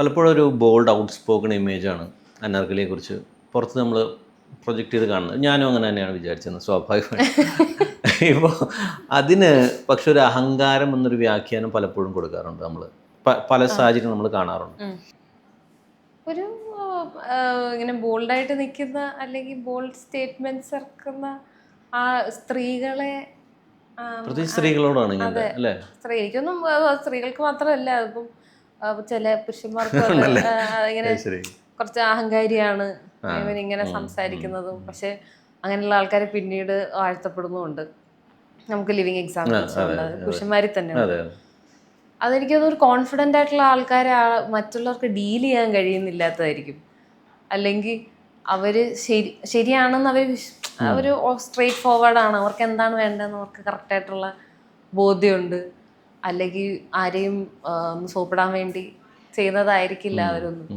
പലപ്പോഴും ഒരു bold outspoken ഇമേജാണ് അനാർക്കലിയെ കുറിച്ച്. പുറത്ത് നമ്മൾ പ്രൊജക്റ്റ് ചെയ്ത് കാണുന്നത്. ഞാനും അങ്ങനെ തന്നെയാണ് വിചാരിച്ചത് സ്വാഭാവികമായി ഇപ്പോൾ അതിന് പക്ഷെ ഒരു അഹങ്കാരം എന്നൊരു വ്യാഖ്യാനം പലപ്പോഴും കൊടുക്കാറുണ്ട് നമ്മൾ പല സാഹചര്യം നമ്മൾ കാണാറുണ്ട്. ഒരു ഇങ്ങനെ ബോൾഡായിട്ട് നിൽക്കുന്ന അല്ലെങ്കിൽ ബോൾഡ് സ്റ്റേറ്റ്മെന്റ്സ് ഇറക്കുന്ന ആ സ്ത്രീകളെ സ്ത്രീകളോടാണ് അല്ലേ? സ്ത്രീ എനിക്കൊന്നും സ്ത്രീകൾക്ക് മാത്രമല്ല ഇപ്പം ചില പുരുഷന്മാർക്ക് ഇങ്ങനെ കുറച്ച് അഹങ്കാരിയാണ് ഇങ്ങനെ സംസാരിക്കുന്നതും. പക്ഷെ അങ്ങനെയുള്ള ആൾക്കാരെ പിന്നീട് വാഴ്ത്തപ്പെടുന്നുമുണ്ട്. നമുക്ക് ലിവിങ് എക്സാമ്പിൾ പുരുഷന്മാരിൽ തന്നെ അതെ അതെ. അതെനിക്ക് അതൊരു ഒരു കോൺഫിഡന്റ് ആയിട്ടുള്ള ആൾക്കാരെ മറ്റുള്ളവർക്ക് ഡീൽ ചെയ്യാൻ കഴിയുന്നില്ലാത്തതായിരിക്കും. അല്ലെങ്കിൽ അവർ ശരി ശരിയാണെന്ന് അവർ അവർ സ്ട്രേറ്റ് ഫോർവേഡ് ആണ്. അവർക്ക് എന്താണ് വേണ്ടതെന്ന് അവർക്ക് കറക്റ്റ് ആയിട്ടുള്ള ബോധ്യമുണ്ട്. അല്ലെങ്കിൽ ആരെയും സോപ്പിടാൻ വേണ്ടി ചെയ്യുന്നതായിരിക്കില്ല അവരൊന്നും.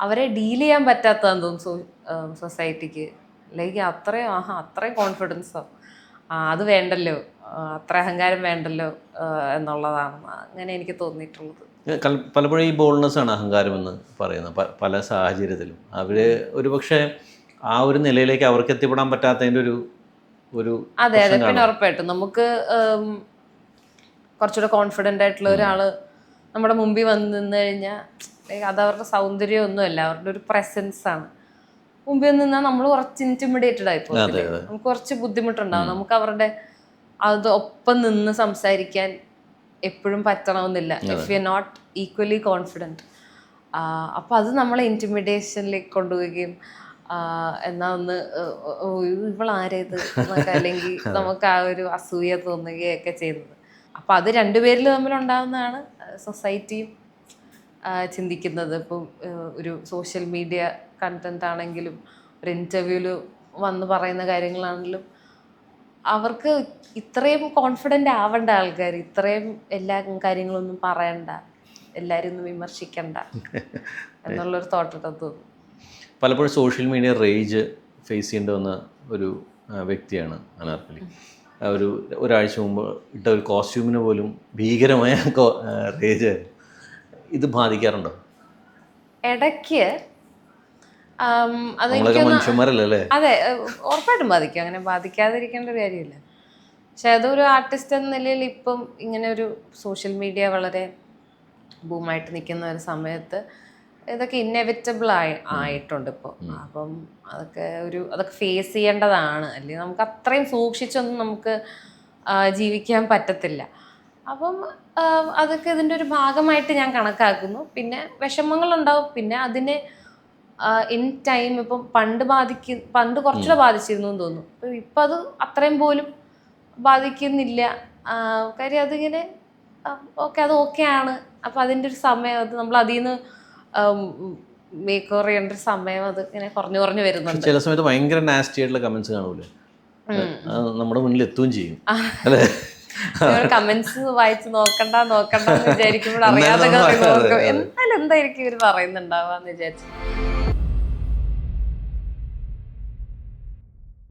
അവരെ ഡീൽ ചെയ്യാൻ പറ്റാത്തതാന്ന് തോന്നുന്നു സൊസൈറ്റിക്ക്. അല്ലെങ്കിൽ അത്രയും ആഹാ അത്രയും കോൺഫിഡൻസോ. ആ അത് വേണ്ടല്ലോ. അത്ര അഹങ്കാരം വേണ്ടല്ലോ എന്നുള്ളതാണ് അങ്ങനെ എനിക്ക് തോന്നിയിട്ടുള്ളത്. പലപ്പോഴും ഈ ബോൾഡ്നെസ് ആണ് അഹങ്കാരം എന്ന് പറയുന്നത് പല സാഹചര്യത്തിലും. അവർ ഒരുപക്ഷെ ആ ഒരു നിലയിലേക്ക് അവർക്ക് എത്തിപ്പെടാൻ പറ്റാത്തതിന്റെ ഒരു ഒരു അതെ അതെ. പിന്നെ ഉറപ്പായിട്ടും നമുക്ക് കുറച്ചുകൂടെ കോൺഫിഡന്റ് ആയിട്ടുള്ള ഒരാൾ നമ്മുടെ മുമ്പിൽ വന്ന് നിന്ന് കഴിഞ്ഞാൽ അത് അവരുടെ സൗന്ദര്യം ഒന്നുമല്ല അവരുടെ ഒരു പ്രസൻസ് ആണ്. മുമ്പിൽ വന്ന് നിന്നാൽ നമ്മൾ കുറച്ച് ഇന്റിമിഡേറ്റഡ് ആയി പോകും. നമുക്ക് കുറച്ച് ബുദ്ധിമുട്ടുണ്ടാവും. നമുക്ക് അവരുടെ അത് ഒപ്പം നിന്ന് സംസാരിക്കാൻ എപ്പോഴും പറ്റണമെന്നില്ല. If you not equally confident അപ്പോൾ അത് നമ്മളെ ഇന്റിമിഡേഷനിലേക്ക് കൊണ്ടുപോവുകയും എന്നാ ഒന്ന് ഇവളാരേത് എന്നൊക്കെ അല്ലെങ്കിൽ നമുക്ക് ആ ഒരു അസൂയ തോന്നുകയൊക്കെ ചെയ്യുന്നത്. അപ്പോൾ അത് രണ്ടുപേരിൽ തമ്മിലുണ്ടാകുന്നതാണ് സൊസൈറ്റിയും ചിന്തിക്കുന്നത്. ഇപ്പം ഒരു സോഷ്യൽ മീഡിയ കണ്ടന്റ് ആണെങ്കിലും ഒരു ഇന്റർവ്യൂവിൽ വന്ന് പറയുന്ന കാര്യങ്ങളാണെങ്കിലും അവർക്ക് ഇത്രയും കോൺഫിഡന്റ് ആവേണ്ട ആൾക്കാർ ഇത്രയും എല്ലാ കാര്യങ്ങളൊന്നും പറയണ്ട. എല്ലാവരും ഒന്നും വിമർശിക്കണ്ട എന്നുള്ളൊരു തോട്ടത്തെ തോന്നുന്നു പലപ്പോഴും സോഷ്യൽ മീഡിയ റേജ് ഫേസ് ചെയ്യേണ്ടി വന്ന ഒരു വ്യക്തിയാണ് അനാർക്കലി. ഒരു ഒരാഴ്ച മുമ്പ് ഇട്ട ഒരു കോസ്റ്റ്യൂമിന് പോലും ഭീകരമായ റേജ് ഇത് ബാധിക്കാറുണ്ടോ? ഇടയ്ക്ക് മനുഷ്യന്മാരല്ലേ അതെ ഉറപ്പായിട്ടും ബാധിക്കും. അങ്ങനെ ബാധിക്കാതിരിക്കേണ്ട ഒരു കാര്യമില്ല. പക്ഷെ അതൊരു ആർട്ടിസ്റ്റ് എന്ന നിലയിൽ ഇപ്പം ഇങ്ങനെ ഒരു സോഷ്യൽ മീഡിയ വളരെ ബൂമായിട്ട് നിൽക്കുന്ന ഒരു സമയത്ത് ഇതൊക്കെ ഇന്നെവിറ്റബിൾ ആയി ആയിട്ടുണ്ട് ഇപ്പോൾ അപ്പം അതൊക്കെ ഒരു അതൊക്കെ ഫേസ് ചെയ്യേണ്ടതാണ്. അല്ലെങ്കിൽ നമുക്ക് അത്രയും സൂക്ഷിച്ചൊന്നും നമുക്ക് ജീവിക്കാൻ പറ്റത്തില്ല. അപ്പം അതൊക്കെ ഇതിന്റെ ഒരു ഭാഗമായിട്ട് ഞാൻ കണക്കാക്കുന്നു. പിന്നെ വിഷമങ്ങളുണ്ടാവും. പിന്നെ അതിനെ ഇൻ ടൈം ഇപ്പം പണ്ട് ബാധിക്ക പണ്ട് കുറച്ചുകൂടെ ബാധിച്ചിരുന്നു എന്ന് തോന്നുന്നു. ഇപ്പം ഇപ്പം അത് അത്രയും പോലും ബാധിക്കുന്നില്ല. കാര്യം അതിങ്ങനെ ഓക്കെ അത് ഓക്കെ ആണ്. അപ്പം അതിന്റെ ഒരു സമയം അത് നമ്മൾ അതിൽ നിന്ന് മേക്ക് ഓവർ ചെയ്യേണ്ട ഒരു സമയം അത് ഇങ്ങനെ കുറഞ്ഞു കുറഞ്ഞു വരുന്നുണ്ട്. ചില സമയത്ത് ഭയങ്കര നാസ്റ്റി ആയിട്ടുള്ള കമന്റ്സ് കാണൂലേ? നമ്മുടെ മുന്നിൽ എത്തുകയും ചെയ്യും. അല്ലേ? കമന്റ്സ് വായിച്ച് നോക്കണ്ട നോക്കണ്ട എന്ന് വിചാരിക്കുമ്പോൾ അറിയാതെ. എന്നാലും എന്തായിരിക്കും ഇവർ പറയുന്നുണ്ടാവാന്ന് വിചാരിച്ചു.